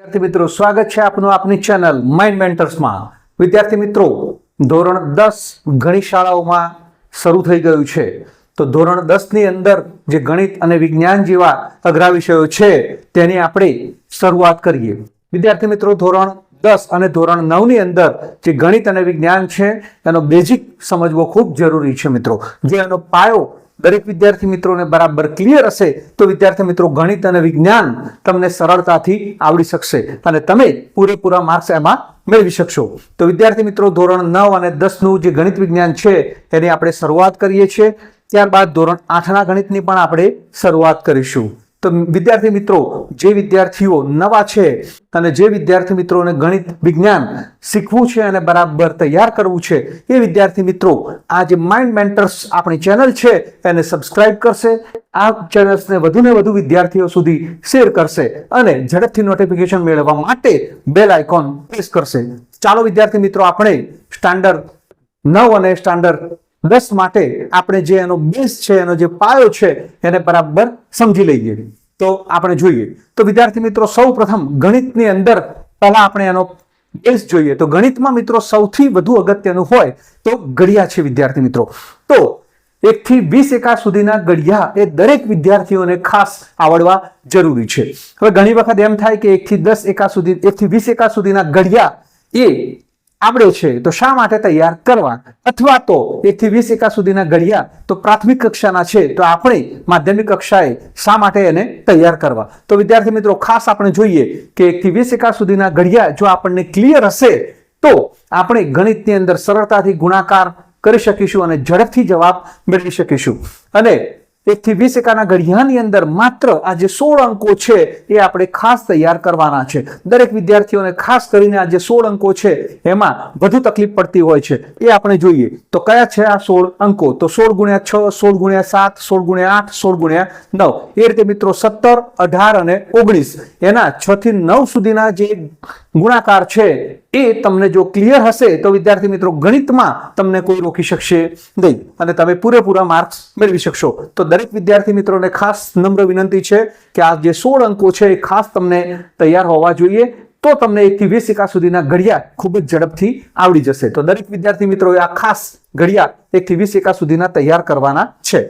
વિદ્યાર્થી મિત્રો, સ્વાગત છે આપનું આપની ચેનલ માઇન્ડ મેન્ટર્સમાં વિદ્યાર્થી મિત્રો, ધોરણ દસ ઘણી શાળાઓમાં શરૂ થઈ ગયું છે. તો ધોરણ દસની અંદર જે ગણિત અને વિજ્ઞાન જેવા અઘરા વિષયો છે, તેની આપણે શરૂઆત કરીએ. વિદ્યાર્થી મિત્રો, ધોરણ દસ અને ધોરણ નવની અંદર જે ગણિત અને વિજ્ઞાન છે, એનો બેઝિક સમજવો ખૂબ જરૂરી છે મિત્રો. જે એનો પાયો દરેક વિદ્યાર્થી મિત્રોને બરાબર ક્લિયર હશે તો વિદ્યાર્થી મિત્રો ગણિત અને વિજ્ઞાન તમને સરળતાથી આવડી શકશે અને તમે પૂરેપૂરા માર્ક્સ એમાં મેળવી શકશો. તો વિદ્યાર્થી મિત્રો, ધોરણ નવ અને દસનું જે ગણિત વિજ્ઞાન છે, એની આપણે શરૂઆત કરીએ છીએ. ત્યારબાદ ધોરણ આઠના ગણિતની પણ આપણે શરૂઆત કરીશું. તો વિદ્યાર્થી મિત્રો, જે વિદ્યાર્થીઓ નવા છે અને જે વિદ્યાર્થી મિત્રોને ગણિત, વિજ્ઞાન શીખવું છે અને બરાબર તૈયાર કરવું છે, એ વિદ્યાર્થી મિત્રો આ જે માઇન્ડ મેન્ટર્સ આપણી ચેનલ છે, એને સબસ્ક્રાઇબ કરશે. આ ચેનલ્સને વધુ ને વધુ વિદ્યાર્થીઓ સુધી શેર કરશે અને ઝડપથી નોટિફિકેશન મેળવવા માટે બેલ આઇકોન પ્રેસ કરશે. ચાલો વિદ્યાર્થી મિત્રો, આપણે સ્ટાન્ડર્ડ નવ અને સ્ટાન્ડર્ડ દસ માટે આપણે જે એનો બેઝ છે, એનો જે પાયો છે, એને બરાબર સમજી લઈએ. તો આપણે જોઈએ. તો વિદ્યાર્થી મિત્રો સૌ પ્રથમ ગણિતની અંદર પહેલા આપણે એનો બેઝ જોઈએ. તો ગણિતમાં મિત્રો સૌથી વધુ અગત્યનું હોય તો ઘડિયા છે, વિદ્યાર્થી મિત્રો. તો એકથી વીસ એકા સુધીના ગઢિયા એ દરેક વિદ્યાર્થીઓને ખાસ આવડવા જરૂરી છે. હવે ઘણી વખત એમ થાય કે એકથી દસ એકા સુધી, એકથી વીસ એકા સુધીના ઘડિયા એ આવડે છે, તો શા માટે તૈયાર કરવા? અથવા તો એકથી વીસ એકા સુધીના ઘડિયા તો પ્રાથમિક કક્ષાના છે, તો આપણે માધ્યમિક કક્ષાએ શા માટે એને તૈયાર કરવા? તો વિદ્યાર્થી મિત્રો, ખાસ આપણે જોઈએ કે એકથી વીસ એકા સુધીના ઘડિયા જો આપણને ક્લિયર હશે, તો આપણે ગણિતની અંદર સરળતાથી ગુણાકાર કરી શકીશું અને ઝડપથી જવાબ મેળવી શકીશું. અને એકથી વીસ એકાના ઘડિયાની અંદર માત્ર આ જે સોળ અંકો છે એ આપણે ખાસ તૈયાર કરવાના છે. દરેક વિદ્યાર્થીઓને ખાસ કરીને આ જે સોળ અંકો છે એમાં વધુ તકલીફ પડતી હોય છે. એ આપણે જોઈએ. તો કયા છે આ સોળ અંકો? તો સોળ ગુણ્યા છ, સોળ ગુણ્યા સાત, સોળ ગુણ્યા આઠ, સોળ ગુણ્યા નવ. એ રીતે મિત્રો સત્તર, અઢાર અને ઓગણીસ. એના છ થી નવ સુધીના જે ગુણાકાર છે, એ તમને જો ક્લિયર હશે, તો વિદ્યાર્થી મિત્રો ગણિતમાં તમને કોઈ રોકી શકશે નહીં. અને તમે પૂરેપૂરા માર્ક્સ મેળવી શકશો. તો દરેક વિદ્યાર્થી મિત્રોને ખાસ નમ્ર વિનંતી છે કે આ જે સોળ અંકો છે, એ ખાસ તમને તૈયાર હોવા જોઈએ. તો તમને એકથી વીસ એકા સુધીના ઘડિયા ખૂબ જ ઝડપથી આવડી જશે. તો દરેક વિદ્યાર્થી મિત્રોએ આ ખાસ ઘડિયા એકથી વીસ એકા સુધીના તૈયાર કરવાના છે.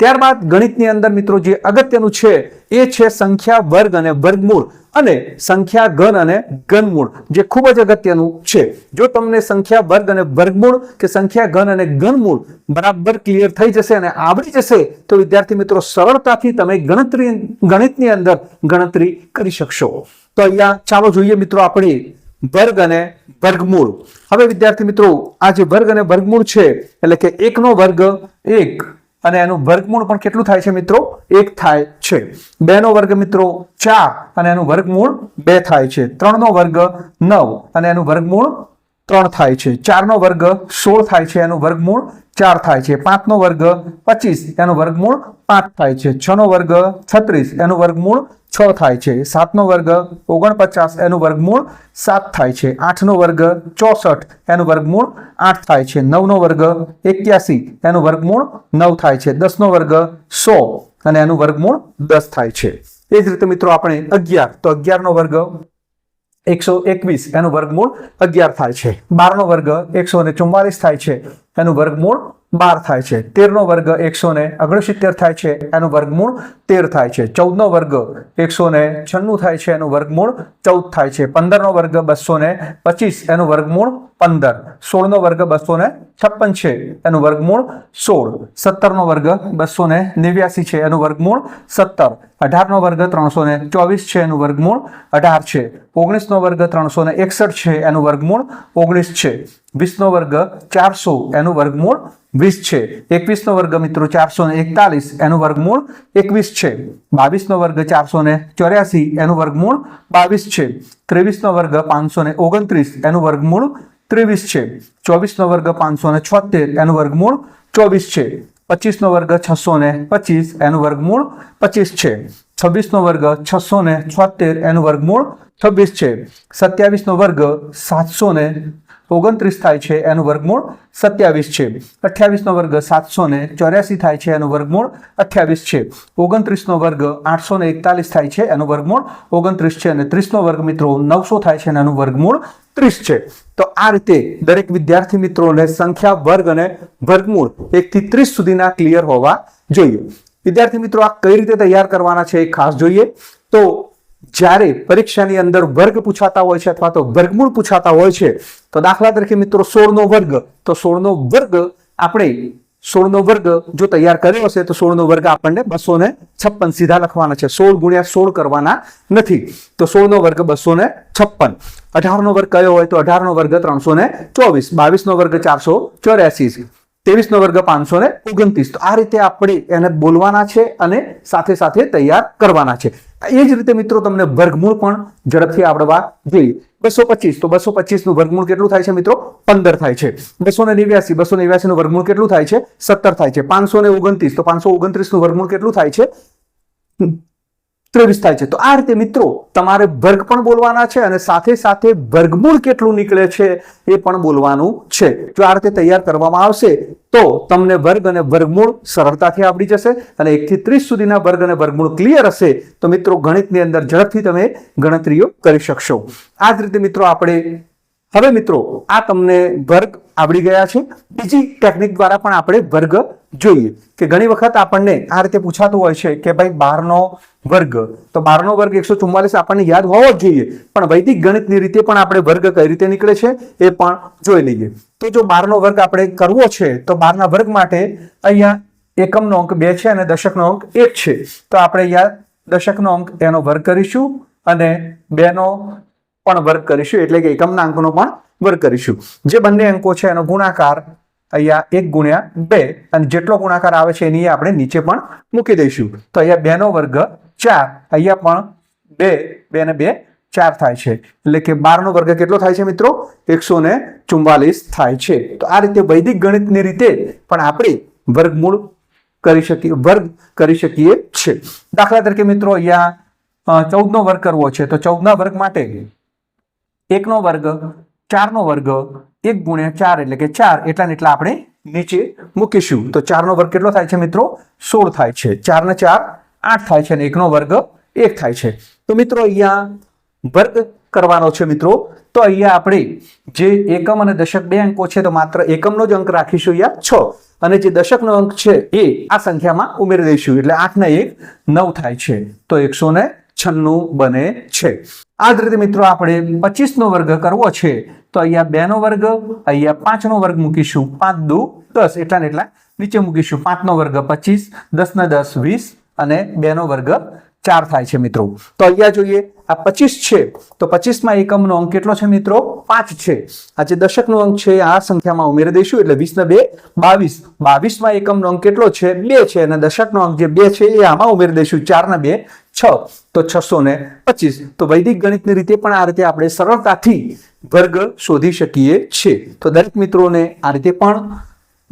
ત્યારબાદ ગણિતની અંદર મિત્રો જે અગત્યનું છે, એ છે સંખ્યા વર્ગ અને વર્ગમૂળ અને સંખ્યા ઘન અને ઘનમૂળ, જે ખૂબ જ અગત્યનું છે. જો તમને સંખ્યા વર્ગ અને વર્ગમૂળ કે સંખ્યા ઘન અને ઘનમૂળ બરાબર ક્લિયર થઈ જશે અને આવડી જશે, તો વિદ્યાર્થી મિત્રો સરળતાથી તમે ગણતરી, ગણિતની અંદર ગણતરી કરી શકશો. તો અહીંયા ચાલો જોઈએ મિત્રો આપણે વર્ગ અને વર્ગમૂળ. હવે વિદ્યાર્થી મિત્રો, આ જે વર્ગ અને વર્ગમૂળ છે, એટલે કે એકનો વર્ગ એક અને એનું વર્ગમૂળ પણ કેટલું થાય છે મિત્રો? એક થાય છે. બે નો વર્ગ મિત્રો ચાર અને એનું વર્ગમૂળ બે થાય છે. ત્રણ નો વર્ગ નવ અને એનું વર્ગમૂળ ત્રણ થાય છે. ચારનો વર્ગ સોળ થાય છે એનું વર્ગમૂળ ચાર થાય છે. પાંચનો વર્ગ પચીસ, એનું વર્ગમૂળ પાંચ થાય છે. છનો વર્ગ છત્રીસ, એનું વર્ગમૂળ છ થાય છે. સાતનો વર્ગ ઓગણપચાસ, એનું વર્ગમૂળ સાત થાય છે. આઠનો વર્ગ ચોસઠ, એનું વર્ગમૂળ આઠ થાય છે. નવનો વર્ગ એક્યાસી, એનું વર્ગમૂળ નવ થાય છે. દસનો વર્ગ સો અને એનું વર્ગમૂળ દસ થાય છે. એ જ રીતે મિત્રો આપણે અગિયાર. તો અગિયારનો વર્ગ એકસો એકવીસ એનું વર્ગમૂળ અગિયાર થાય છે. બારનો વર્ગ એકસો ને ચુમ્માલીસ થાય છે. એનું વર્ગમૂળ બાર થાય છે. તેરનો વર્ગ એકસો ને ઓગણસિત્તેર થાય છે. એનું વર્ગમૂળ તેર થાય છે. ચૌદનો વર્ગ એકસો ને છન્નું થાય છે. એનું વર્ગમૂળ ચૌદ થાય છે. પંદરનો વર્ગ બસો ને પચીસ. એનું વર્ગમૂળ પંદર. સોળનો વર્ગ બસો ને છપ્પન છે. એનું વર્ગમૂળ સોળ. સત્તરનો વર્ગ બસો ને નેવ્યાસી છે. એનું વર્ગમૂળ સત્તર. અઢારનો વર્ગ ત્રણસો ને ચોવીસ છે. એનું વર્ગમૂળ અઢાર છે. ઓગણીસનો વર્ગ ત્રણસો ને એકસઠ છે. એનું વર્ગમૂળ ઓગણીસ છે. વીસનો વર્ગ ચારસો. એનું વર્ગમૂળ વીસ છે. એકવીસનો વર્ગ મિત્રો ચારસો ને એકતાલીસ. એનું વર્ગમૂળ એકવીસ છે. બાવીસનો વર્ગ ચારસો ને ચોર્યાસી. એનું વર્ગમૂળ બાવીસ છે. ત્રેવીસનો વર્ગ પાંચસો ને ઓગણત્રીસ. એનું વર્ગમૂળ ત્રેવીસ છે. ચોવીસનો વર્ગ પાંચસો ને છોતેર, એનું વર્ગમૂળ ચોવીસ છે. પચીસનો વર્ગ છસો ને પચીસ, એનું વર્ગમૂળ પચીસ છે. છવ્વીસનો વર્ગ છસો ને છોતેર, એનું વર્ગમૂળ છવ્વીસ છે. સત્યાવીસનો વર્ગ સાતસો ને ઓગણત્રીસ થાય છે, એનું વર્ગમૂળ સત્યાવીસ છે. અઠ્યાવીસનો વર્ગ સાતસો ને ચોર્યાસી થાય છે, એનું વર્ગમૂળ અઠ્યાવીસ છે. ઓગણત્રીસનો વર્ગ આઠસો ને એકતાલીસ થાય છે, એનું વર્ગમૂળ ઓગણત્રીસ છે. અને ત્રીસનો વર્ગ મિત્રો નવસો થાય છે એનું વર્ગમૂળ ત્રીસ છે. તો આ રીતે દરેક વિદ્યાર્થી મિત્રોને સંખ્યા વર્ગ અને વર્ગમૂળ એકથી ત્રીસ સુધીના ક્લિયર હોવા જોઈએ. વિદ્યાર્થી મિત્રો, આ કઈ રીતે તૈયાર કરવાના છે એ ખાસ જોઈએ. તો જ્યારે પરીક્ષાની અંદર વર્ગ પૂછાતા હોય છે અથવા તો વર્ગમૂળ પૂછાતા હોય છે, તો દાખલા તરીકે મિત્રો, સોળનો વર્ગ. તો સોળનો વર્ગ આપણે સોળનો વર્ગ જો તૈયાર કર્યો હશે તો સોળનો વર્ગ આપણને બસો ને છપ્પન સીધા લખવાના છે. સોળ ગુણ્યા સોળ કરવાના નથી. તો સોળનો વર્ગ બસો ને છપ્પન. અઢારનો વર્ગ કયો હોય તો અઢારનો વર્ગ ત્રણસો ને ચોવીસ. બાવીસનો વર્ગ ચારસો ચોર્યાસી ત્રેવીસનો વર્ગ પાંચસો ને ઓગણત્રીસ. તો આ રીતે આપણે એને બોલવાના છે અને સાથે સાથે તૈયાર કરવાના છે. એ જ રીતે મિત્રો તમને વર્ગમૂળ પણ ઝડપથી આવડવા જોઈએ. બસો પચીસ. તો બસો પચીસનું વર્ગમૂળ કેટલું થાય છે મિત્રો? પંદર થાય છે. બસો ને નેવ્યાસી. બસો નેવ્યાસીનું વર્ગમૂળ કેટલું થાય છે? સત્તર થાય છે. પાંચસો ને ઓગણત્રીસ. તો પાંચસો ઓગણત્રીસનું વર્ગમૂળ કેટલું થાય છે? ત્રેવીસ થાય છે. તો આ રીતે મિત્રો તમારે વર્ગ પણ બોલવાના છે અને સાથે સાથે વર્ગમૂળ કેટલું નીકળે છે એ પણ બોલવાનું છે. જો આ રીતે તૈયાર કરવામાં આવશે, તો તમને વર્ગ અને વર્ગમૂળ સરળતાથી આવડી જશે અને એકથી ત્રીસ સુધીના વર્ગ અને વર્ગમૂળ ક્લિયર હશે, તો મિત્રો ગણિતની અંદર ઝડપથી તમે ગણતરીઓ કરી શકશો. આ જ રીતે મિત્રો આપણે, હવે મિત્રો આ તમને વર્ગ આવડી ગયા છે. બીજી ટેકનિક દ્વારા પણ આપણે વર્ગ જોઈએ કે ઘણી વખત આપણને આ રીતે પૂછાતું હોય છે કે ભાઈ બારનો વર્ગ, તો બારનો વર્ગ એકસો ચુમ્માલીસ આપણને યાદ હોવો જ જોઈએ. પણ વૈદિક ગણિતની રીતે પણ આપણે વર્ગ કઈ રીતે નીકળે છે એ પણ જોઈ લઈએ. તો જો બારનો વર્ગ આપણે કરવો છે, તો બારના વર્ગ માટે અહીંયા એકમનો અંક બે છે અને દશકનો અંક એક છે. તો આપણે અહીંયા દશકનો અંક એનો વર્ગ કરીશું અને બેનો પણ વર્ગ કરીશું, એટલે કે એકમના અંકનો પણ વર્ગ કરીશું. જે બંને અંકો છે એનો ગુણાકાર અહીંયા એક ગુણ્યા બે. અને જેટલો ગુણાકાર આવે છે એની આપણે નીચે પણ મૂકી દઈશું. તો અહીંયા બેનો વર્ગ ચાર. અહીંયા પણ બે બે ને બે, ચાર થાય છે. એટલે કે બારનો વર્ગ કેટલો થાય છે મિત્રો? એકસો ને ચુમ્માલીસ થાય છે. તો આ રીતે વૈદિક ગણિતની રીતે પણ આપણે વર્ગમૂળ કરી શકીએ, વર્ગ કરી શકીએ છે. દાખલા તરીકે મિત્રો અહીંયા ચૌદનો વર્ગ કરવો છે. તો ચૌદના વર્ગ માટે એકનો વર્ગ, ચારનો વર્ગ એક ગુણ્યા ચાર એટલે કે ચાર એટલા ને એટલા આપણે નીચે મૂકીશું. તો ચારનો વર્ગ કેટલો થાય છે મિત્રો? સોળ થાય છે. ચારને ચાર આઠ થાય છે અને એકનો વર્ગ એક થાય છે. તો મિત્રો અહીંયા વર્ગ કરવાનો છે મિત્રો. તો અહીંયા આપણે જે એકમ અને દશક બે અંકો છે તો માત્ર એકમનો જ અંક રાખીશું અહીંયા છ. અને જે દશકનો અંક છે એ આ સંખ્યામાં ઉમેરી દઈશું. એટલે આઠ ને એક નવ થાય છે. તો એકસો છન્નું બને છે. આ જ રીતે મિત્રો આપણે પચીસનો વર્ગ કરવો છે, તો અહીંયા બે નો વર્ગ, અહીંયા પાંચનો વર્ગ મૂકીશું પાંચ દુ દસ, એટલા ને એટલા. નીચે મૂકીશું પાંચનો વર્ગ પચીસ દસ ને દસ વીસ અને બે નો વર્ગ ચાર થાય છે મિત્રો. તો અહીંયા જોઈએ આ પચીસ છે. તો પચીસમાં એકમનો અંક કેટલો છે મિત્રો? પાંચ છે. આ જે દશકનો અંક છે, આ સંખ્યામાં ઉમેરી દઈશું. એટલે વીસ ને બે, બાવીસ. બાવીસમાં એકમનો અંક કેટલો છે? બે છે. અને દશકનો અંક જે બે છે, એ આમાં ઉમેરી દઈશું. ચાર ને બે, છ. તો છસો ને પચીસ. તો વૈદિક ગણિતની રીતે પણ આ રીતે આપણે સરળતાથી વર્ગ શોધી શકીએ છીએ. તો દરેક મિત્રોને આ રીતે પણ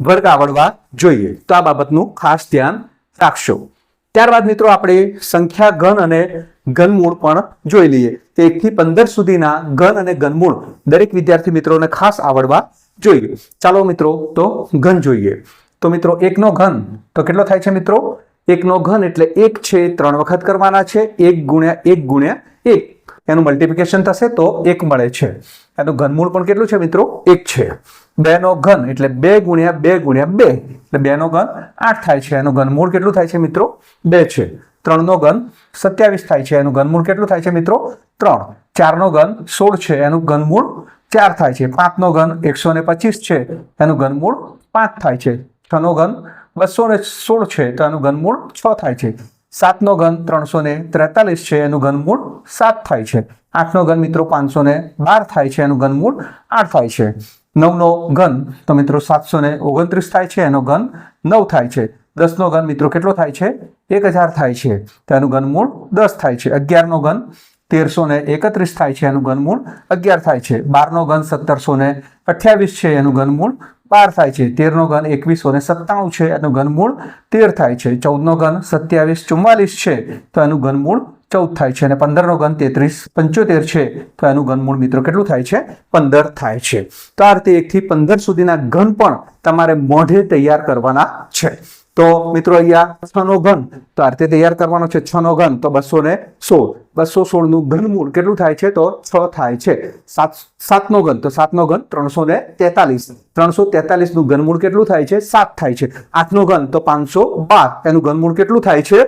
વર્ગ આવડવા જોઈએ. તો આ બાબતનું ખાસ ધ્યાન રાખશો. ત્યારબાદ મિત્રો આપણે સંખ્યા ઘન અને ઘનમૂળ પણ જોઈ લઈએ. તો એકથી પંદર સુધીના ઘન અને ઘનમૂળ દરેક વિદ્યાર્થી મિત્રોને ખાસ આવડવા જોઈએ. ચાલો મિત્રો, તો ઘન જોઈએ. તો મિત્રો, એકનો ઘન, તો કેટલો થાય છે મિત્રો? એકનો ઘન એટલે એક છે, ત્રણ વખત કરવાના છે, એક ગુણ્યા એક ગુણ્યા એક. એનું મલ્ટિપ્લિકેશન થશે તો એક મળે છે. એનું ઘનમૂળ પણ કેટલું છે મિત્રો? એક છે. બે નો ઘન એટલે બે ગુણ્યા બે ગુણ્યા બે. એટલે બે નો ઘન આઠ થાય છે. એનું ઘનમૂળ કેટલું થાય છે મિત્રો? બે છે. ત્રણનો ઘન સત્યાવીસ થાય છે. એનું ઘનમૂળ કેટલું થાય છે મિત્રો? ત્રણ. ચારનો ઘન સોળ છે. એનું ઘનમૂળ ચાર થાય છે. પાંચનો ઘન એકસો ને પચીસ છે. એનું ઘનમૂળ પાંચ થાય છે. છનો ઘન બસો ને સોળ છે. તો એનું ઘનમૂળ છ થાય છે. સાતનો ઘન ત્રણસો ને ત્રેતાલીસ છે. એનું ઘનમૂળ સાત થાય છે. આઠનો ઘન મિત્રો પાંચસો ને બાર થાય છે. એનું ઘનમૂળ આઠ થાય છે. નવનો ઘન તો મિત્રો સાતસો ને ઓગણત્રીસ થાય છે. એનો ઘન નવ થાય છે. દસનો ઘન મિત્રો કેટલો થાય છે? એક હજાર થાય છે. તો એનું ઘનમૂળ દસ થાય છે. અગિયારનો ઘન તેરસો ને એકત્રીસ થાય છે. એનું ઘનમૂળ અગિયાર થાય છે. બારનો ઘન સત્તરસો ને અઠ્યાવીસ છે. એનું ઘનમૂળ બાર થાય છે. તેરનો ઘન એકવીસો ને સત્તાણું છે. એનું ઘનમૂળ તેર થાય છે. ચૌદનો ઘન સત્યાવીસ ચુમ્માલીસ છે. તો એનું ઘનમૂળ ચૌદ થાય છે. અને પંદરનો ઘન તેત્રીસ પંચોતેર છે. તો એનું ઘનમૂળ મિત્રો કેટલું થાય છે? પંદર થાય છે. તો આ રીતે એકથી પંદર સુધીના ઘન પણ તમારે મોઢે તૈયાર કરવાના છે. તો મિત્રો અહીંયા છ નો ઘન, તો આ રીતે તૈયાર કરવાનો છે છ નો ઘન, તો બસો ને સોળ. બસો સોળનું ઘનમૂળ કેટલું થાય છે? તો છ થાય છે. સાત, સાતનો ઘન, તો સાતનો ઘન ત્રણસો ને તેતાલીસ. ત્રણસો તેતાલીસનું ઘનમૂળ કેટલું થાય છે? સાત થાય છે. આઠનો ઘન, તો પાંચસો બાર. એનું ઘનમૂળ કેટલું થાય છે?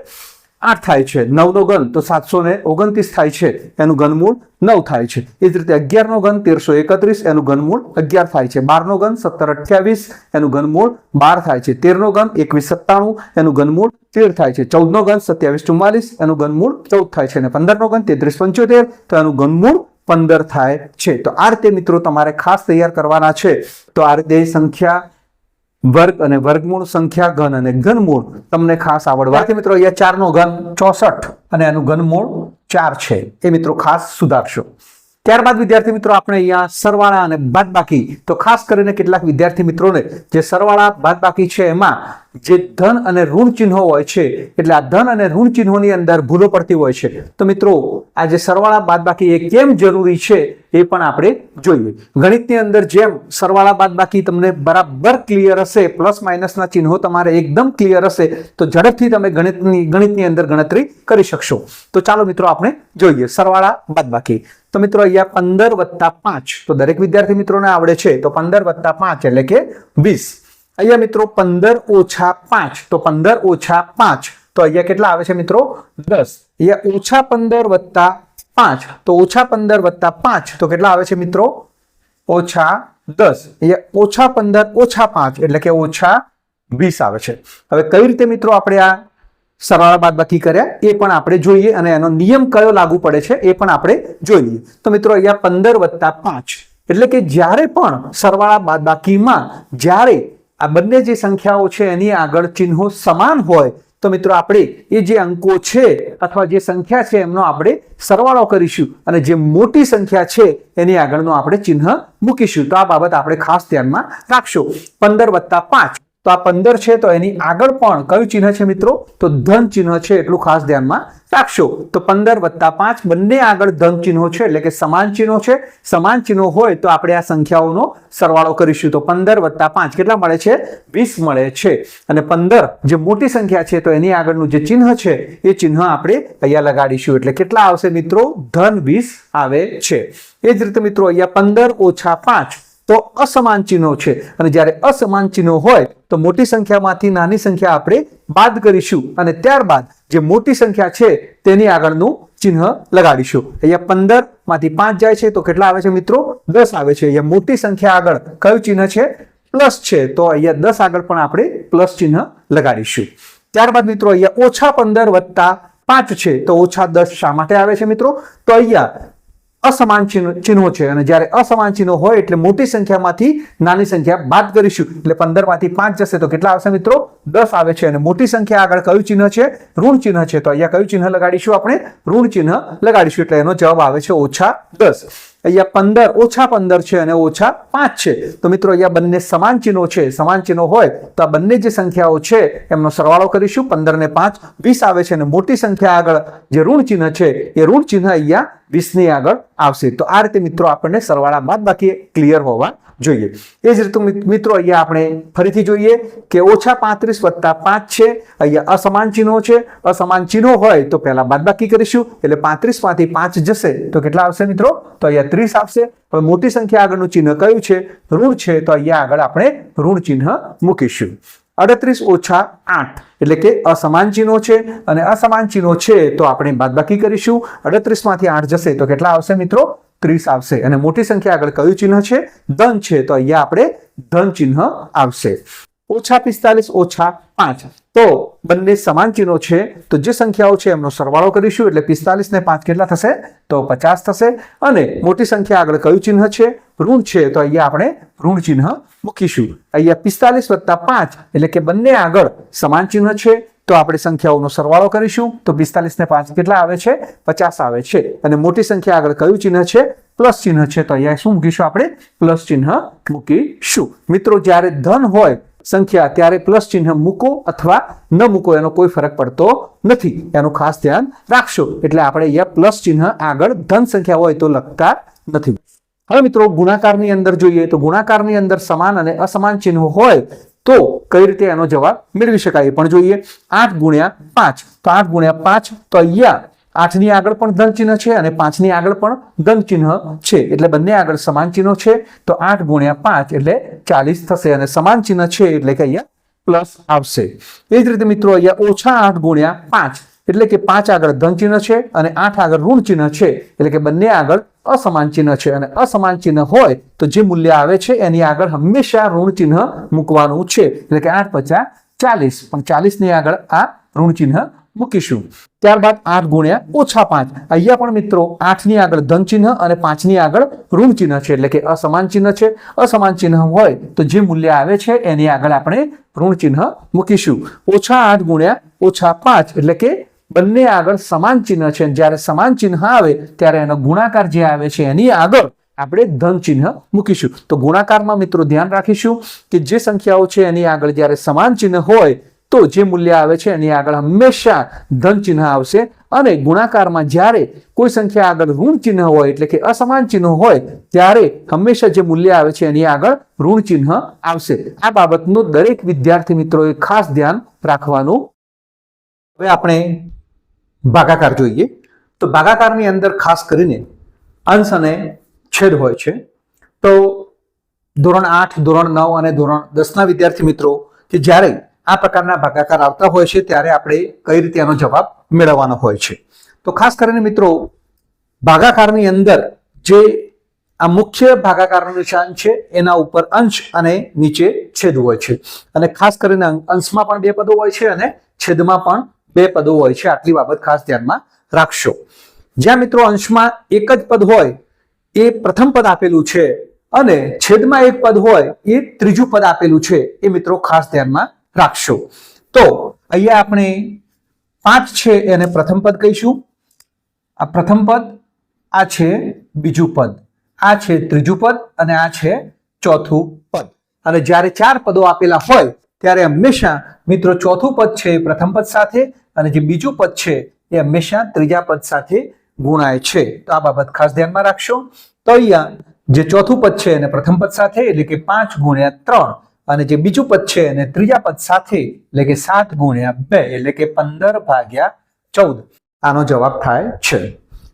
આઠ થાય છે. નવનો ઘન તો સાતસો ને ઓગણત્રીસ થાય છે. એનું ઘનમૂળ નવ થાય છે. એ જ રીતે અગિયારનો ઘન તેરસો એકત્રીસ, એનું ઘનમૂળ અગિયાર થાય છે. બારનો ઘન સત્તર અઠ્યાવીસ, એનું ઘનમૂળ બાર થાય છે. તેરનો ઘન એકવીસ સત્તાણું, એનું ઘનમૂળ તેર થાય છે. ચૌદનો ઘન સત્યાવીસ ચુમ્માલીસ, એનું ઘનમૂળ ચૌદ થાય છે. અને પંદરનો ઘન તેત્રીસ પંચોતેર, તો એનું ઘનમૂળ પંદર થાય છે. તો આ રીતે મિત્રો તમારે ખાસ તૈયાર કરવાના છે. તો આ રીતે સંખ્યા વર્ગ અને વર્ગમૂળ સંખ્યા ઘન અને ઘનમૂળ તમને ખાસ આવડવા વિદ્યાર્થી મિત્રો અહીંયા ચાર નો ઘન ચોસઠ અને એનું ઘનમૂળ ચાર છે. એ મિત્રો ખાસ સુધારશો. ત્યારબાદ વિદ્યાર્થી મિત્રો આપણે અહીંયા સરવાળા અને બાદબાકી, તો ખાસ કરીને કેટલાક વિદ્યાર્થી મિત્રોને જે સરવાળા બાદબાકી છે એમાં જે ધન અને ઋણ ચિહ્નો હોય છે, એટલે આ ધન અને ઋણ ચિહ્નોની અંદર ભૂલો પડતી હોય છે. તો મિત્રો, આ જે સરવાળા બાદબાકી એ કેમ જરૂરી છે એ પણ આપણે જોઈએ. ગણિતની અંદર જેમ સરવાળા બાદબાકી તમને બરાબર ક્લિયર હશે પ્લસ માઇનસના ચિહ્નો તમારે એકદમ ક્લિયર હશે, તો ઝડપથી તમે ગણિતની ગણિતની અંદર ગણતરી કરી શકશો. તો ચાલો મિત્રો, આપણે જોઈએ સરવાળા બાદબાકી. તો મિત્રો, અહીંયા પંદર વત્તા પાંચ. તો દરેક વિદ્યાર્થી મિત્રોને આવડે છે, તો પંદર વત્તા પાંચ એટલે કે વીસ. અહીંયા મિત્રો પંદર ઓછા પાંચ. તો પંદર ઓછા પાંચ. તો અહીંયા કેટલા આવે છે મિત્રો? દસ. અહીંયા ઓછા પંદર વત્તા પાંચ. તો ઓછા પંદર વત્તા પાંચ. તો કેટલા આવે છે મિત્રો? ઓછા દસ. અહીંયા ઓછા પંદર ઓછા પાંચ. એટલે કે ઓછા વીસ આવે છે. હવે કઈ રીતે મિત્રો આપણે આ સરવાળા બાદબાકી કર્યા? એ પણ આપણે જોઈએ અને એનો નિયમ કયો લાગુ પડે છે એ પણ આપણે જોઈ લઈએ. તો મિત્રો અહીંયા પંદર વત્તા પાંચ. એટલે કે જ્યારે પણ સરવાળા બાદબાકીમાં જ્યારે આ બંને જે સંખ્યાઓ છે એની આગળ ચિહ્નો સમાન હોય, તો મિત્રો આપણે એ જે અંકો છે અથવા જે સંખ્યા છે એમનો આપણે સરવાળો કરીશું અને જે મોટી સંખ્યા છે એની આગળનો આપણે ચિહ્ન મૂકીશું. તો આ બાબત આપણે ખાસ ધ્યાનમાં રાખશો. પંદર વત્તા પાંચ. તો આ પંદર છે, તો એની આગળ પણ કયું ચિહ્ન છે મિત્રો? તો ધન ચિહ્ન છે, એટલું ખાસ ધ્યાનમાં રાખશો. તો પંદર વત્તા પાંચ બંને આગળ ધન ચિહ્નો છે, એટલે કે સમાન ચિહ્નો છે. સમાન ચિહ્નો હોય તો આપણે આ સંખ્યાઓનો સરવાળો કરીશું. તો પંદર વત્તા પાંચ કેટલા મળે છે? વીસ મળે છે. અને પંદર જે મોટી સંખ્યા છે, તો એની આગળનું જે ચિહ્ન છે, એ ચિહ્ન આપણે અહીંયા લગાડીશું. એટલે કેટલા આવશે મિત્રો? ધન વીસ આવે છે. એ જ રીતે મિત્રો, અહીંયા પંદર ઓછા પાંચ તો અસમાન ચિહ્નો છે. અને જ્યારે અસમાન ચિહ્નો હોય, તો મોટી સંખ્યામાંથી નાની સંખ્યા આપણે બાદ કરીશું. અને ત્યારબાદ જે મોટી સંખ્યા છે, તેની આગળનું ચિહ્ન લગાડીશું. અહીંયા પંદરમાંથી પાંચ જાય છે, તો કેટલા આવે છે મિત્રો? દસ આવે છે. અહીંયા મોટી સંખ્યા આગળ કયું ચિહ્ન છે? પ્લસ છે. તો અહીંયા દસ આગળ પણ આપણે પ્લસ ચિહ્ન લગાડીશું. ત્યારબાદ મિત્રો, અહીંયા ઓછા પંદર વત્તા પાંચ છે. તો ઓછા દસ શા માટે આવે છે મિત્રો? તો અહીંયા અસમાન ચિહ્નો છે. અને જ્યારે અસમાન ચિહ્નો હોય એટલે મોટી સંખ્યામાંથી નાની સંખ્યા બાદ કરીશું. એટલે પંદરમાંથી પાંચ જશે તો કેટલા આવશે મિત્રો? દસ આવે છે. અને મોટી સંખ્યા આગળ કયું ચિહ્ન છે? ઋણ ચિહ્ન છે. તો અહીંયા કયું ચિહ્ન લગાડીશું આપણે? ઋણ ચિહ્ન લગાડીશું. એટલે એનો જવાબ આવે છે ઓછા દસ. અહીંયા પંદર, ઓછા પંદર છે અને ઓછા પાંચ છે. તો મિત્રો અહીંયા બંને સમાન ચિહ્નો છે. સમાન ચિહ્નો હોય તો આ બંને જે સંખ્યાઓ છે, એમનો સરવાળો કરીશું. પંદર ને પાંચ, વીસ આવે છે અને મોટી સંખ્યા આગળ જે ઋણ ચિહ્ન છે, એ ઋણ ચિહ્ન અહીંયા વીસની આગળ આવશે. તો આ રીતે મિત્રો આપણને સરવાળા બાદ બાકી ક્લિયર હોવા જોઈએ. એ જ રીતે મિત્રો અહીંયા આપણે ફરીથી જોઈએ કે ઓછા પાંત્રીસ વત્તા પાંચ છે, અહીંયા અસમાન ચિહ્નો છે. અસમાન ચિહ્નો હોય તો પહેલા બાદબાકી કરીશું, એટલે પાંત્રીસમાંથી પાંચ જશે. તો કેટલા આવશે મિત્રો? તો અહીંયા ત્રીસ આવશે. હવે મોટી સંખ્યા આગળનું ચિહ્ન કયું છે? ઋણ છે. તો અહીંયા આગળ આપણે ઋણ ચિહ્ન મૂકીશું. અડત્રીસ ઓછા આઠ, એટલે કે અસમાન ચિહ્નો છે. અને અસમાન ચિહ્નો છે તો આપણે બાદબાકી કરીશું. અડત્રીસમાંથી આઠ જશે તો કેટલા આવશે મિત્રો? ત્રીસ આવશે. અને મોટી સંખ્યા આગળ કયું ચિહ્ન છે? ધન છે. તો અહીંયા આપણે ધન ચિહ્ન આવશે. ઓછા પિસ્તાલીસ, ઓછા પાંચ. તો બંને સમાન ચિહ્નો છે. તો જે સંખ્યાઓ છે એમનો સરવાળો કરીશું. એટલે પિસ્તાલીસ ને પાંચ કેટલા થશે? તો પચાસ થશે. અને મોટી સંખ્યા આગળ કયું ચિહ્ન છે? ઋણ છે. તો અહીંયા આપણે ઋણ ચિહ્ન મૂકીશું. અહીંયા પિસ્તાલીસ વત્તા પાંચ એટલે કે બંને આગળ સમાન ચિહ્ન છે. તો આપણે સંખ્યાઓનો સરવાળો કરીશું. તો પિસ્તાલીસ ને પાંચ કેટલા આવે છે? પચાસ આવે છે. અને મોટી સંખ્યા આગળ કયું ચિહ્ન છે? પ્લસ ચિહ્ન છે. તો અહીંયા શું મૂકીશું આપણે? પ્લસ ચિહ્ન મૂકીશું. મિત્રો, જ્યારે ધન હોય, સંખ્યા ત્યારે પ્લસ ચિહ્ન મૂકો અથવા ન મૂકો, એનો કોઈ ફરક પડતો નથી. એનું ખાસ ધ્યાન રાખશો. એટલે આપણે અહીંયા પ્લસ ચિહ્ન આગળ ધન સંખ્યા હોય તો લખતા નથી. હવે મિત્રો, ગુણાકારની અંદર જોઈએ તો ગુણાકારની અંદર સમાન અને અસમાન ચિહ્નો હોય તો કઈ રીતે એનો જવાબ મેળવી શકાય પણ જોઈએ. આઠ ગુણ્યા પાંચ. તો આઠ ગુણ્યા પાંચ તો અહીંયા આઠની આગળ પણ ધન ચિહ્ન છે અને પાંચની આગળ પણ ધન ચિહ્ન છે. એટલે બંને આગળ સમાન ચિહ્નો છે. તો આઠ ગુણ્યા પાંચ એટલે ચાલીસ થશે અને સમાન ચિહ્ન છે એટલે કે અહીંયા પ્લસ આવશે. એ જ રીતે મિત્રો અહીંયા ઓછા આઠ ગુણ્યા પાંચ. એટલે કે પાંચ આગળ ધન ચિહ્ન છે અને આઠ આગળ ઋણ ચિહ્ન છે. એટલે કે બંને આગળ અસમાન ચિહ્ન છે અને અસમાન ચિહ્ન હોય તો જે મૂલ્ય આવે છે એની આગળ હંમેશા ઋણ ચિહ્ન મૂકવાનું છે. એટલે કે આઠ પચાસ ચાલીસ. પણ ચાલીસની આગળ આ ઋણ ચિહ્ન મૂકીશું. ત્યારબાદ આઠ ગુણ્યા ઓછા પાંચ. અહીંયા પણ મિત્રો આઠની આગળ ધન ચિહ્ન અને પાંચની આગળ ઋણ ચિહ્ન છે. એટલે કે અસમાન ચિહ્ન છે. અસમાન ચિહ્ન હોય તો જે મૂલ્ય આવે છે એની આગળ આપણે ઋણ ચિહ્ન મૂકીશું. ઓછા આઠ ગુણ્યા ઓછા પાંચ. એટલે કે બંને આગળ સમાન ચિહ્ન છે. જ્યારે સમાન ચિહ્ન આવે, ત્યારે એનો ગુણાકાર જે આવે છે, એની આગળ આપણે ધન ચિહ્ન મૂકીશું. તો ગુણાકારમાં મિત્રો ધ્યાન રાખીશું કે જે સંખ્યાઓ છે, એની આગળ જ્યારે સમાન ચિહ્ન હોય, તો જે મૂલ્ય આવે છે, એની આગળ હંમેશા ધન ચિહ્ન આવશે. અને ગુણાકારમાં જ્યારે કોઈ સંખ્યા આગળ ઋણ ચિહ્ન હોય, એટલે કે અસમાન ચિહ્ન હોય, ત્યારે હંમેશા જે મૂલ્ય આવે છે, એની આગળ ઋણ ચિહ્ન આવશે. આ બાબતનું દરેક વિદ્યાર્થી મિત્રોએ ખાસ ધ્યાન રાખવાનું. હવે આપણે ભાગાકાર જોઈએ. તો ભાગાકારની અંદર ખાસ કરીને અંશ અને છેદ હોય છે. તો ધોરણ આઠ, ધોરણ નવ અને ધોરણ દસના વિદ્યાર્થી મિત્રો, કે જ્યારે આ પ્રકારના ભાગાકાર આવતા હોય છે, ત્યારે આપણે કઈ રીતે એનો જવાબ મેળવવાનો હોય છે. તો ખાસ કરીને મિત્રો, ભાગાકારની અંદર જે આ મુખ્ય ભાગાકારનું નિશાન છે, એના ઉપર અંશ અને નીચે છેદ હોય છે. અને ખાસ કરીને અંશમાં પણ બે પદો હોય છે અને છેદમાં પણ બે પદો હોય છે, આટલી બાબત ખાસ ધ્યાનમાં રાખશો. જ્યાં મિત્રો અંશમાં એક જ પદ હોય, એ પ્રથમ પદ આપેલું છે અને છેદમાં એક પદ હોય, એ ત્રીજું પદ આપેલું છે, એ મિત્રો ખાસ ધ્યાનમાં રાખશો. તો અહીંયા આપણે પાંચ છે, એને પ્રથમ પદ કહીશું. આ પ્રથમ પદ, આ છે બીજું પદ. આ છે ત્રીજું પદ અને આ છે ચોથું પદ. અને જ્યારે ચાર પદો આપેલા હોય, ત્યારે હંમેશા મિત્રો ચોથું પદ છે એ પ્રથમ પદ સાથે અને જે બીજું પદ છે, એ હંમેશા ત્રીજા પદ સાથે ગુણાય છે. તો આ બાબત ખાસ ધ્યાનમાં રાખશો. તો અહીંયા જે ચોથું પદ છે, એને પ્રથમ પદ સાથે, એટલે કે પાંચ ગુણ્યા ત્રણ. અને જે બીજું પદ છે, એને ત્રીજા પદ સાથે, એટલે કે સાત ગુણ્યા બે, એટલે કે પંદર ભાગ્યા ચૌદ. આનો જવાબ થાય છે.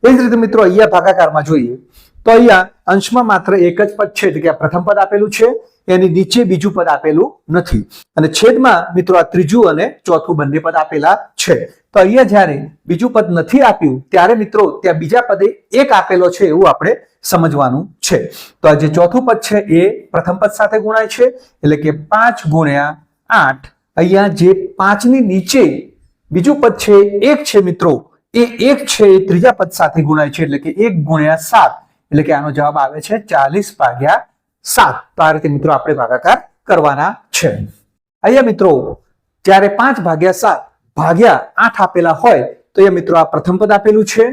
એ જ રીતે મિત્રો, અહીંયા ભાગાકારમાં જોઈએ, તો અહીંયા અંશમાં માત્ર એક જ પદ છે, એટલે કે આ પ્રથમ પદ આપેલું છે. એની નીચે બીજું પદ આપેલું નથી. અને છેદમાં મિત્રો આ ત્રીજું અને ચોથું બંને પદ આપેલા છે. તો અહીંયા જ્યારે બીજું પદ નથી આપ્યું, ત્યારે મિત્રો ત્યાં બીજા પદે એક આપેલો છે એવું આપણે સમજવાનું છે. તો આ જે ચોથું પદ છે એ પ્રથમ પદ સાથે ગુણાય છે, એટલે કે પાંચ ગુણ્યા આઠ. અહીંયા જે પાંચની નીચે બીજું પદ છે એક છે મિત્રો. એ એક છે એ ત્રીજા પદ સાથે ગુણાય છે, એટલે કે એક ગુણ્યા સાત. એટલે કે આનો જવાબ આવે છે ચાલીસ ભાગ્યા સાત. તો આ રીતે મિત્રો આપણે ભાગાકાર કરવાના છે. અહીંયા મિત્રો, જ્યારે પાંચ ભાગ્યા સાત ભાગ્યા આઠ આપેલા હોય, તો એ મિત્રો આ પ્રથમ પદ આપેલું છે,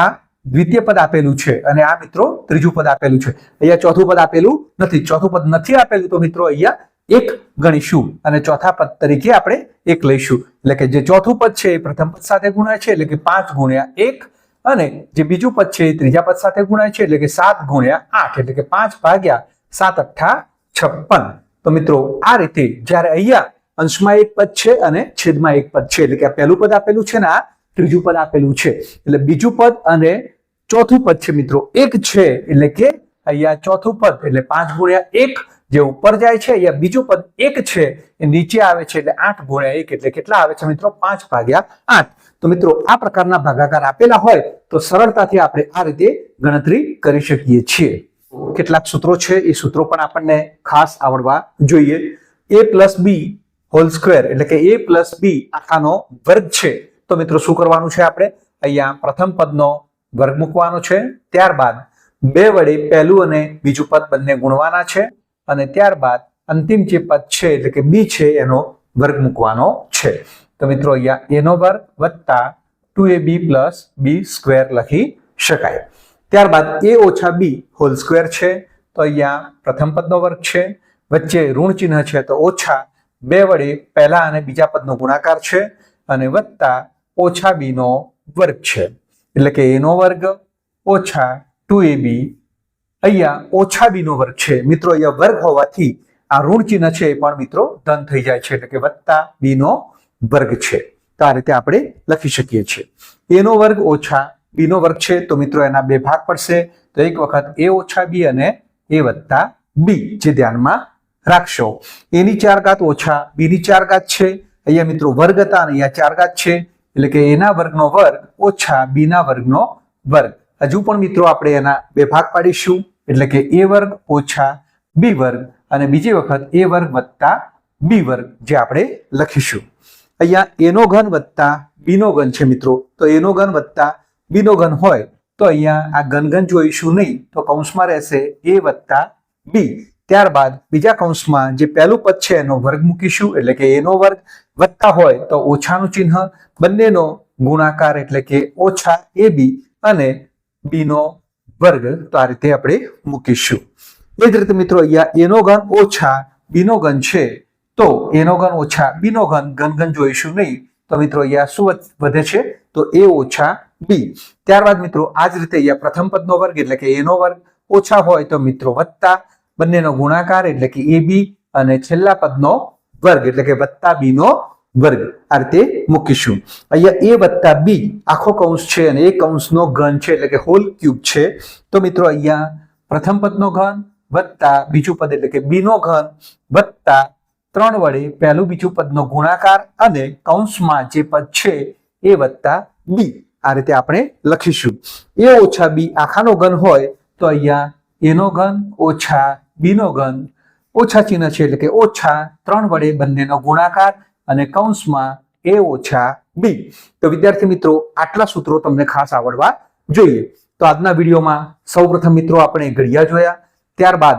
આ દ્વિતીય પદ આપેલું છે, અને આ મિત્રો ત્રીજું પદ આપેલું છે. અહીંયા ચોથું પદ આપેલું નથી. ચોથું પદ નથી આપેલું, તો મિત્રો અહીંયા એક ગણીશું, અને ચોથા પદ તરીકે આપણે એક લઈશું. એટલે કે જે ચોથું પદ છે એ પ્રથમ પદ સાથે ગુણાય છે, એટલે કે પાંચ ગુણ્યા એક, અને જે બીજું પદ છે એ ત્રીજા પદ સાથે ગુણાય છે, એટલે કે સાત ગુણ્યા આઠ, એટલે કે પાંચ ભાગ્યા સાત અઠ્ઠા છપ્પન. તો મિત્રો, આ રીતે જ્યારે અહીંયા અંશમાં એક પદ છે અને છેદમાં એક પદ છે, એટલે કે આ પહેલું પદ આપેલું છે ને આ ત્રીજું પદ આપેલું છે. એટલે બીજું પદ અને ચોથું પદ છે મિત્રો, એક છે, એટલે કે અહીંયા ચોથું પદ, એટલે પાંચ ગુણ્યા એક જે ઉપર જાય છે, અહીંયા બીજું પદ એક છે, એ નીચે આવે છે, એટલે આઠ ગુણ્યા એક, એટલે કેટલા આવે છે મિત્રો? પાંચ ભાગ્યા આઠ. તો મિત્રો, આ પ્રકારના ભાગાકાર આપેલા હોય, તો સરળતાથી આપણે આ રીતે ગણતરી કરી શકીએ છીએ. કેટલાક સૂત્રો છે, એ સૂત્રો પણ આપણને ખાસ આવડવા જોઈએ. A plus b whole square એટલે કે એ પ્લસ બી આખાનો વર્ગ છે. તો મિત્રો, શું કરવાનું છે આપણે? અહીંયા પ્રથમ પદનો વર્ગ મૂકવાનો છે. ત્યારબાદ બે વડે પહેલું અને બીજું પદ બંને ગુણવાના છે. અને ત્યારબાદ અંતિમ જે પદ છે, એટલે કે બી છે, એનો વર્ગ મૂકવાનો છે. તો મિત્રો, અહીંયા એનો વર્ગ વત્તા two a b plus b square લખી શકાય. ત્યારબાદ એ ઓછા બી હોલ સ્ક્વેર છે, તો અહીંયા પ્રથમ પદનો વર્ગ છે. વચ્ચે ઋણ ચિહ્ન છે, તો ઓછા બે વડે પહેલા અને બીજા પદનો ગુણાકાર છે, અને વત્તા ઓછા બી નો વર્ગ છે. એટલે કે એનો વર્ગ ઓછા ટુ એ બી અહીંયા ઓછા બી નો વર્ગ છે. મિત્રો, અહીંયા વર્ગ હોવાથી આ ઋણ ચિહ્ન છે એ પણ મિત્રો ધન થઈ જાય છે, એટલે કે વત્તા બી નો વર્ગ છે. તો આ રીતે આપણે લખી શકીએ છીએ. એનો વર્ગ ઓછા બી નો વર્ગ છે, તો મિત્રો એના બે ભાગ પડશે. તો એક વખત એ ઓછા બી અને એ વત્તા બી જે ધ્યાનમાં રાખશો. એની ચાર ઘાત ઓછા બીની ચાર ઘાત છે. અહીંયા મિત્રો વર્ગ હતા અને અહીંયા ચાર ઘાત છે. એટલે કે એના વર્ગનો વર્ગ ઓછા બીના વર્ગનો વર્ગ. હજુ પણ મિત્રો આપણે એના બે ભાગ પાડીશું. એટલે કે એ વર્ગ ઓછા બી વર્ગ અને બીજી વખત એ વર્ગ વત્તા બી વર્ગ જે આપણે લખીશું. અહીંયા એનો ઘન વત્તા બીનો ઘન છે મિત્રો. તો એનો ઘન વત્તા બીનો ઘન હોય, તો અહીંયા આ ઘન ઘન જોઈશું નહીં, તો કૌંસમાં રહેશે એ વત્તા બી. ત્યારબાદ બીજા કૌંસમાં જે પહેલું પદ છે, એનો વર્ગ મૂકીશું એટલે કે એનો વર્ગ વત્તા હોય, તો ઓછાનું ચિહ્ન, બંનેનો ગુણાકાર એટલે કે ઓછા એ બી અને બીનો વર્ગ. તો આ રીતે આપણે મૂકીશું. એ જ રીતે મિત્રો, અહીંયા એનો ઘન ઓછા બીનો ઘન છે, તો એનો ઘન ઓછા બીનો ઘન ઘન ઘન જોઈશું નહીં તો મિત્રો અહીંયા શું વધ- છે? તો એ ઓછા બી. ત્યારબાદ મિત્રો, આ જ રીતે અહીંયા પ્રથમ પદનો વર્ગ એટલે કે એનો વર્ગ ઓછા હોય તો મિત્રો વત્તા, બંનેનો ગુણાકાર એટલે કે એ બી અને છેલ્લા પદનો વર્ગ એટલે કે વત્તા બી નો વર્ગ. આ રીતે મૂકીશું. અહીંયા એ વત્તા બી આખો કૌંસ છે અને એ કૌંસનો ઘન છે એટલે કે હોલ ક્યુબ છે. તો મિત્રો અહીંયા પ્રથમ પદનો ઘન વત્તા બીજું પદ એટલે કે બી નો ઘન વત્તા ત્રણ વડે પહેલું બીજું પદનો ગુણાકાર અને કૌંસમાં જે પદ છે એ વત્તા બી. આ રીતે આપણે લખીશું. એ ઓછા બી આખાનો ઘન હોય તો અહીંયા એનો ઘન, ઓછા બીનો ઘન. ઓછા ચિહ્ન છે એટલે કે ઓછા ત્રણ વડે બંનેનો ગુણાકાર અને કૌંસમાં એ ઓછા બી. તો વિદ્યાર્થી મિત્રો, આટલા સૂત્રો તમને ખાસ આવડવા જોઈએ. તો આજના વિડીયોમાં સૌપ્રથમ મિત્રો આપણે ઘડિયા જોયા. ત્યારબાદ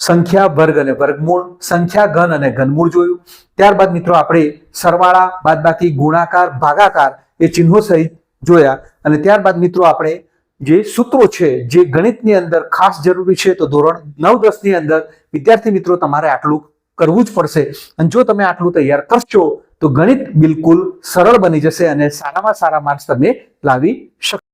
સંખ્યા વર્ગ અને વર્ગમૂળ. સંખ્યા ઘન અને ઘનમૂળ જોયું. ત્યારબાદ મિત્રો આપણે સરવાળા, બાદબાકી, ગુણાકાર, ભાગાકાર એ ચિહ્નો સહિત જોયા. અને ત્યારબાદ મિત્રો આપણે જે સૂત્રો છે, જે ગણિતની અંદર ખાસ જરૂરી છે, તો ધોરણ નવ દસની અંદર વિદ્યાર્થી મિત્રો તમારે આટલું કરવું જ પડશે. અને જો તમે આટલું તૈયાર કરશો, તો ગણિત બિલકુલ સરળ બની જશે અને સારામાં સારા માર્ક્સ તમે લાવી શકશો